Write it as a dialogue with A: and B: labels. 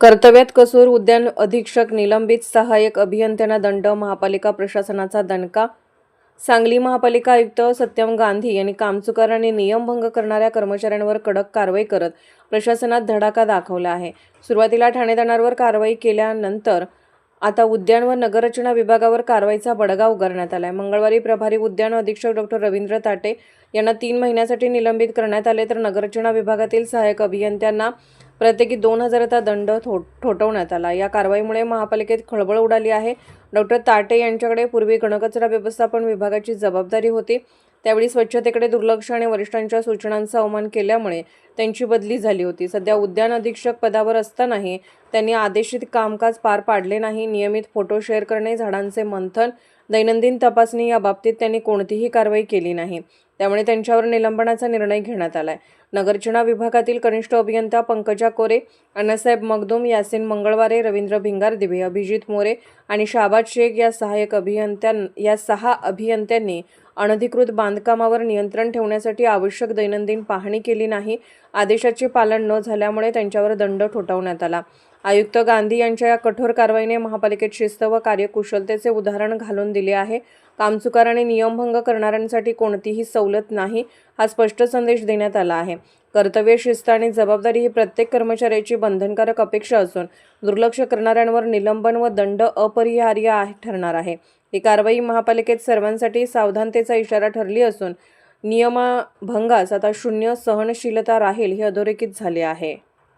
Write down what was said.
A: कर्तव्यात कसूर उद्यान अधीक्षक निलंबित सहाय्यक अभियंत्यांना दंड महापालिका प्रशासनाचा दणका सांगली महापालिका आयुक्त सत्यम गांधी यांनी कामचुकार आणि नियमभंग करणाऱ्या कर्मचाऱ्यांवर कडक कारवाई करत प्रशासनात धडाका दाखवला आहे. सुरुवातीला ठाणेदारांवर कारवाई केल्यानंतर आता उद्यान व नगररचना विभागावर कारवाईचा बडगा उगारण्यात आहे मंगळवारी प्रभारी उद्यान अधीक्षक डॉक्टर रवींद्र ताटे यांना तीन महिन्यासाठी निलंबित करण्यात आले तर नगररचना विभागातील सहाय्यक अभियंत्यांना प्रत्येकी दोन हजाराचा दंड थो ठोठवण्यात आला. या कारवाईमुळे महापालिकेत खळबळ उडाली आहे. डॉक्टर ताटे यांच्याकडे पूर्वी घनकचरा व्यवस्थापन विभागाची जबाबदारी होती. त्यावेळी स्वच्छतेकडे दुर्लक्ष आणि वरिष्ठांच्या सूचनांचा अवमान केल्यामुळे त्यांची बदली झाली होती. सध्या उद्यान अधीक्षक पदावर असतानाही त्यांनी आदेशित कामकाज पार पाडले नाही. नियमित फोटो शेअर करणे झाडांचे मंथन दैनंदिन तपासणी या बाबतीत त्यांनी कोणतीही कारवाई केली नाही. त्यामुळे त्यांच्यावर निलंबनाचा निर्णय घेण्यात आलाय. नगरचना विभागातील कनिष्ठ अभियंता पंकजा कोरे अण्णासाहेब मगदूम यासिन मंगळवारे रवींद्र भिंगारदिवे अभिजित मोरे आणि शाबाद शेख या सहाय्यक अभियंत्यां या सहा अभियंत्यांनी अनधिकृत बांधकामावर नियंत्रण ठेवण्यासाठी आवश्यक दैनंदिन पाहणी केली नाही. आदेशाचे पालन न झाल्यामुळे त्यांच्यावर दंड ठोठावण्यात आला. आयुक्त गांधी यांच्या या कठोर कारवाईने महापालिकेत शिस्त व कार्यकुशलतेचे उदाहरण घालून दिले आहे. कामचुकार आणि नियमभंग करणाऱ्यांसाठी कोणतीही सवलत नाही हा स्पष्ट संदेश देण्यात आला आहे. कर्तव्य शिस्त आणि जबाबदारी ही प्रत्येक कर्मचाऱ्याची बंधनकारक अपेक्षा असून दुर्लक्ष करणाऱ्यांवर निलंबन व दंड अपरिहार्य आहे ठरणार आहे. ही कारवाई महापालिकेत सर्वांसाठी सावधानतेचा इशारा ठरली असून नियमाभंगास आता शून्य सहनशीलता राहील हे अधोरेखित झाले आहे.